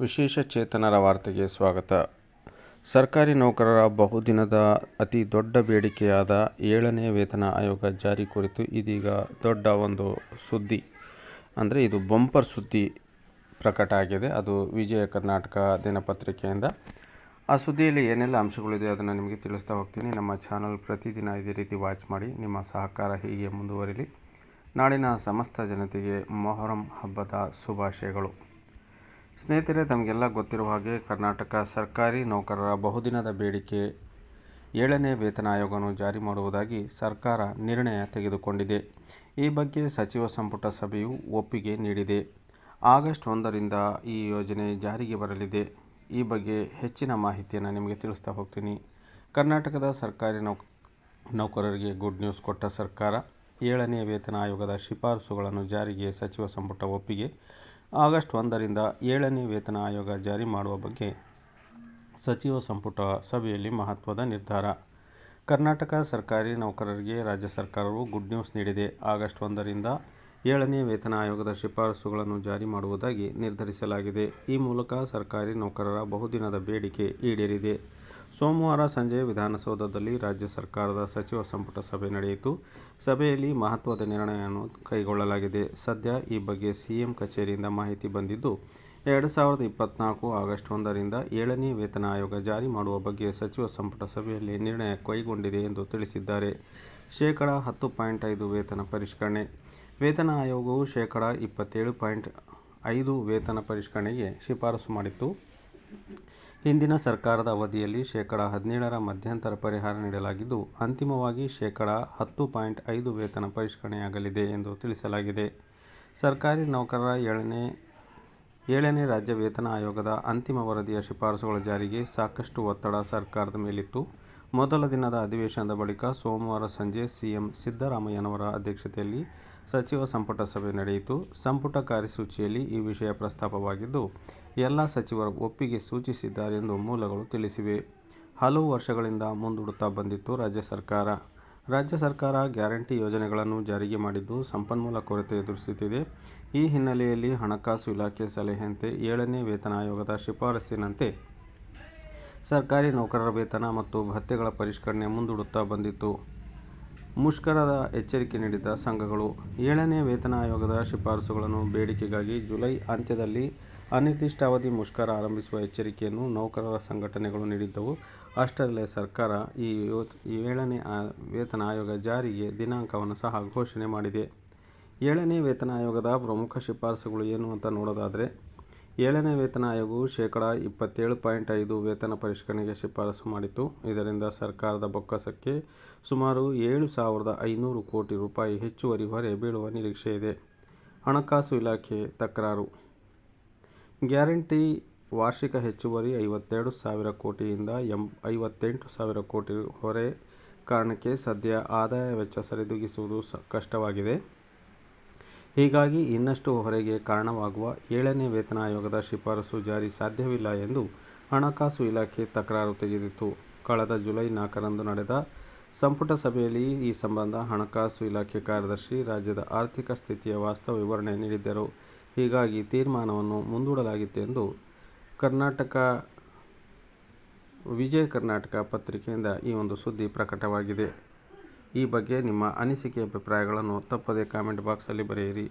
ವಿಶೇಷ ಚೇತನರ ವಾರ್ತೆಗೆ ಸ್ವಾಗತ. ಸರ್ಕಾರಿ ನೌಕರರ ಬಹುದಿನದ ಅತಿ ದೊಡ್ಡ ಬೇಡಿಕೆಯಾದ ಏಳನೇ ವೇತನ ಆಯೋಗ ಜಾರಿ ಕುರಿತು ಇದೀಗ ದೊಡ್ಡ ಒಂದು ಸುದ್ದಿ. ಅಂದರೆ ಇದು ಬಂಪರ್ ಸುದ್ದಿ ಪ್ರಕಟ ಆಗಿದೆ. ಅದು ವಿಜಯ ಕರ್ನಾಟಕ ದಿನಪತ್ರಿಕೆಯಿಂದ. ಆ ಸುದ್ದಿಯಲ್ಲಿ ಏನೆಲ್ಲ ಅಂಶಗಳಿದೆ ಅದನ್ನು ನಿಮಗೆ ತಿಳಿಸ್ತಾ ಹೋಗ್ತೀನಿ. ನಮ್ಮ ಚಾನಲ್ ಪ್ರತಿದಿನ ಇದೇ ರೀತಿ ವಾಚ್ ಮಾಡಿ, ನಿಮ್ಮ ಸಹಕಾರ ಹೀಗೆ ಮುಂದುವರಿಲಿ. ನಾಡಿನ ಸಮಸ್ತ ಜನತೆಗೆ ಮೊಹರಂ ಹಬ್ಬದ ಶುಭಾಶಯಗಳು. ಸ್ನೇಹಿತರೆ, ತಮಗೆಲ್ಲ ಗೊತ್ತಿರುವ ಹಾಗೆ ಕರ್ನಾಟಕ ಸರ್ಕಾರಿ ನೌಕರರ ಬಹುದಿನದ ಬೇಡಿಕೆ ಏಳನೇ ವೇತನ ಆಯೋಗವನ್ನು ಜಾರಿ ಮಾಡುವುದಾಗಿ ಸರ್ಕಾರ ನಿರ್ಣಯ ತೆಗೆದುಕೊಂಡಿದೆ. ಈ ಬಗ್ಗೆ ಸಚಿವ ಸಂಪುಟ ಸಭೆಯು ಒಪ್ಪಿಗೆ ನೀಡಿದೆ. ಆಗಸ್ಟ್ ಒಂದರಿಂದ ಈ ಯೋಜನೆ ಜಾರಿಗೆ ಬರಲಿದೆ. ಈ ಬಗ್ಗೆ ಹೆಚ್ಚಿನ ಮಾಹಿತಿಯನ್ನು ನಿಮಗೆ ತಿಳಿಸ್ತಾ ಹೋಗ್ತೀನಿ. ಕರ್ನಾಟಕದ ಸರ್ಕಾರಿ ನೌಕ್, ನೌಕರರಿಗೆ ಗುಡ್ ನ್ಯೂಸ್ ಕೊಟ್ಟ ಸರ್ಕಾರ ಏಳನೇ ವೇತನ ಆಯೋಗದ ಶಿಫಾರಸುಗಳನ್ನು ಜಾರಿಗೆ ಸಚಿವ ಸಂಪುಟ ಒಪ್ಪಿಗೆ. ಆಗಸ್ಟ್ ಒಂದರಿಂದ ಏಳನೇ ವೇತನ ಆಯೋಗ ಜಾರಿ ಮಾಡುವ ಬಗ್ಗೆ ಸಚಿವ ಸಂಪುಟ ಸಭೆಯಲ್ಲಿ ಮಹತ್ವದ ನಿರ್ಧಾರ. ಕರ್ನಾಟಕ ಸರ್ಕಾರಿ ನೌಕರರಿಗೆ ರಾಜ್ಯ ಸರ್ಕಾರವು ಗುಡ್ ನ್ಯೂಸ್ ನೀಡಿದೆ. ಆಗಸ್ಟ್ ಒಂದರಿಂದ ಏಳನೇ ವೇತನ ಆಯೋಗದ ಶಿಫಾರಸುಗಳನ್ನು ಜಾರಿ ಮಾಡುವುದಾಗಿ ನಿರ್ಧರಿಸಲಾಗಿದೆ. ಈ ಮೂಲಕ ಸರ್ಕಾರಿ ನೌಕರರ ಬಹುದಿನದ ಬೇಡಿಕೆ ಈಡೇರಿದೆ. ಸೋಮವಾರ ಸಂಜೆ ವಿಧಾನಸೌಧದಲ್ಲಿ ರಾಜ್ಯ ಸರ್ಕಾರದ ಸಚಿವ ಸಂಪುಟ ಸಭೆ ನಡೆಯಿತು. ಸಭೆಯಲ್ಲಿ ಮಹತ್ವದ ನಿರ್ಣಯವನ್ನು ಕೈಗೊಳ್ಳಲಾಗಿದೆ. ಸದ್ಯ ಈ ಬಗ್ಗೆ ಸಿಎಂ ಕಚೇರಿಯಿಂದ ಮಾಹಿತಿ ಬಂದಿದ್ದು, ಎರಡು ಸಾವಿರದ ಇಪ್ಪತ್ನಾಲ್ಕು ಆಗಸ್ಟ್ ಒಂದರಿಂದ ಏಳನೇ ವೇತನ ಆಯೋಗ ಜಾರಿ ಮಾಡುವ ಬಗ್ಗೆ ಸಚಿವ ಸಂಪುಟ ಸಭೆಯಲ್ಲಿ ನಿರ್ಣಯ ಕೈಗೊಂಡಿದೆ ಎಂದು ತಿಳಿಸಿದ್ದಾರೆ. ಶೇಕಡಾ ಹತ್ತು ಪಾಯಿಂಟ್ ಐದು ವೇತನ ಪರಿಷ್ಕರಣೆ ವೇತನ ಆಯೋಗವು ಶೇಕಡ ಇಪ್ಪತ್ತೇಳು ಪಾಯಿಂಟ್ ಐದು ವೇತನ ಪರಿಷ್ಕರಣೆಗೆ ಶಿಫಾರಸು ಮಾಡಿತ್ತು. ಹಿಂದಿನ ಸರ್ಕಾರದ ಅವಧಿಯಲ್ಲಿ ಶೇಕಡ ಹದಿನೇಳರ ಮಧ್ಯಂತರ ಪರಿಹಾರ ನೀಡಲಾಗಿದ್ದು, ಅಂತಿಮವಾಗಿ ಶೇಕಡ ಹತ್ತು ಪಾಯಿಂಟ್ ಐದು ವೇತನ ಪರಿಷ್ಕರಣೆಯಾಗಲಿದೆ ಎಂದು ತಿಳಿಸಲಾಗಿದೆ. ಸರ್ಕಾರಿ ನೌಕರರ ಏಳನೇ ಏಳನೇ ರಾಜ್ಯ ವೇತನ ಆಯೋಗದ ಅಂತಿಮ ವರದಿಯ ಶಿಫಾರಸುಗಳ ಜಾರಿಗೆ ಸಾಕಷ್ಟು ಒತ್ತಡ ಸರ್ಕಾರದ ಮೇಲಿತ್ತು. ಮೊದಲ ದಿನದ ಅಧಿವೇಶನದ ಬಳಿಕ ಸೋಮವಾರ ಸಂಜೆ ಸಿಎಂ ಸಿದ್ದರಾಮಯ್ಯನವರ ಅಧ್ಯಕ್ಷತೆಯಲ್ಲಿ ಸಚಿವ ಸಂಪುಟ ಸಭೆ ನಡೆಯಿತು. ಸಂಪುಟ ಕಾರ್ಯಸೂಚಿಯಲ್ಲಿ ಈ ವಿಷಯ ಪ್ರಸ್ತಾಪವಾಗಿದ್ದು, ಎಲ್ಲ ಸಚಿವರು ಒಪ್ಪಿಗೆ ಸೂಚಿಸಿದ್ದಾರೆ ಎಂದು ಮೂಲಗಳು ತಿಳಿಸಿವೆ. ಹಲವು ವರ್ಷಗಳಿಂದ ಮುಂದೂಡುತ್ತಾ ಬಂದಿತ್ತು ರಾಜ್ಯ ಸರ್ಕಾರ. ರಾಜ್ಯ ಸರ್ಕಾರ ಗ್ಯಾರಂಟಿ ಯೋಜನೆಗಳನ್ನು ಜಾರಿಗೆ ಮಾಡಿದ್ದು ಸಂಪನ್ಮೂಲ ಕೊರತೆ ಎದುರಿಸುತ್ತಿದೆ. ಈ ಹಿನ್ನೆಲೆಯಲ್ಲಿ ಹಣಕಾಸು ಇಲಾಖೆ ಸಲಹೆಯಂತೆ ಏಳನೇ ವೇತನ ಆಯೋಗದ ಶಿಫಾರಸ್ಸಿನಂತೆ ಸರ್ಕಾರಿ ನೌಕರರ ವೇತನ ಮತ್ತು ಭತ್ಯೆಗಳ ಪರಿಷ್ಕರಣೆ ಮುಂದೂಡುತ್ತಾ ಬಂದಿತ್ತು. ಮುಷ್ಕರದ ಎಚ್ಚರಿಕೆ ನೀಡಿದ ಸಂಘಗಳು ಏಳನೇ ವೇತನ ಆಯೋಗದ ಶಿಫಾರಸುಗಳನ್ನು ಬೇಡಿಕೆಗಾಗಿ ಜುಲೈ ಅಂತ್ಯದಲ್ಲಿ ಅನಿರ್ದಿಷ್ಟಾವಧಿ ಮುಷ್ಕರ ಆರಂಭಿಸುವ ಎಚ್ಚರಿಕೆಯನ್ನು ನೌಕರರ ಸಂಘಟನೆಗಳು ನೀಡಿದ್ದವು. ಅಷ್ಟರಲ್ಲೇ ಸರ್ಕಾರ ಈ ಏಳನೇ ವೇತನ ಆಯೋಗ ಜಾರಿಗೆ ದಿನಾಂಕವನ್ನು ಸಹ ಘೋಷಣೆ ಮಾಡಿದೆ. ಏಳನೇ ವೇತನ ಆಯೋಗದ ಪ್ರಮುಖ ಶಿಫಾರಸುಗಳು ಏನು ಅಂತ ನೋಡೋದಾದರೆ ಏಳನೇ ವೇತನ ಆಯೋಗವು ಶೇಕಡ ಇಪ್ಪತ್ತೇಳು ಪಾಯಿಂಟ್ ಐದು ವೇತನ ಪರಿಷ್ಕರಣೆಗೆ ಶಿಫಾರಸು ಮಾಡಿತು ಇದರಿಂದ ಸರ್ಕಾರದ ಬೊಕ್ಕಸಕ್ಕೆ ಸುಮಾರು ಏಳು ಸಾವಿರದ ಐನೂರು ಕೋಟಿ ರೂಪಾಯಿ ಹೆಚ್ಚುವರಿ ಹೊರೆ ಬೀಳುವ ನಿರೀಕ್ಷೆ ಇದೆ. ಹಣಕಾಸು ಇಲಾಖೆ ತಕರಾರು. ಗ್ಯಾರಂಟಿ ವಾರ್ಷಿಕ ಹೆಚ್ಚುವರಿ ಐವತ್ತೆರಡು ಸಾವಿರ ಕೋಟಿಯಿಂದ ಎಂ ಐವತ್ತೆಂಟು ಸಾವಿರ ಕೋಟಿ ಹೊರೆ ಕಾರಣಕ್ಕೆ ಸದ್ಯ ಆದಾಯ ವೆಚ್ಚ ಸರಿದೂಗಿಸುವುದು ಕಷ್ಟವಾಗಿದೆ. ಹೀಗಾಗಿ ಇನ್ನಷ್ಟು ಹೊರೆಗೆ ಕಾರಣವಾಗುವ ಏಳನೇ ವೇತನ ಆಯೋಗದ ಶಿಫಾರಸು ಜಾರಿ ಸಾಧ್ಯವಿಲ್ಲ ಎಂದು ಹಣಕಾಸು ಇಲಾಖೆ ತಕರಾರು ತೆಗೆದಿತ್ತು. ಕಳೆದ ಜುಲೈ ನಾಲ್ಕರಂದು ನಡೆದ ಸಂಪುಟ ಸಭೆಯಲ್ಲಿ ಈ ಸಂಬಂಧ ಹಣಕಾಸು ಇಲಾಖೆ ಕಾರ್ಯದರ್ಶಿ ರಾಜ್ಯದ ಆರ್ಥಿಕ ಸ್ಥಿತಿಯ ವಾಸ್ತವ ವಿವರಣೆ ನೀಡಿದ್ದರು. ಹೀಗಾಗಿ ತೀರ್ಮಾನವನ್ನು ಕರ್ನಾಟಕ, ವಿಜಯ ಕರ್ನಾಟಕ ಪತ್ರಿಕೆಯಿಂದ ಈ ಒಂದು ಸುದ್ದಿ ಪ್ರಕಟವಾಗಿದೆ. ಈ ಬಗ್ಗೆ ನಿಮ್ಮ ಅನಿಸಿಕೆ ಅಭಿಪ್ರಾಯಗಳನ್ನು ತಪ್ಪದೇ ಕಾಮೆಂಟ್ ಬಾಕ್ಸಲ್ಲಿ ಬರೆಯಿರಿ.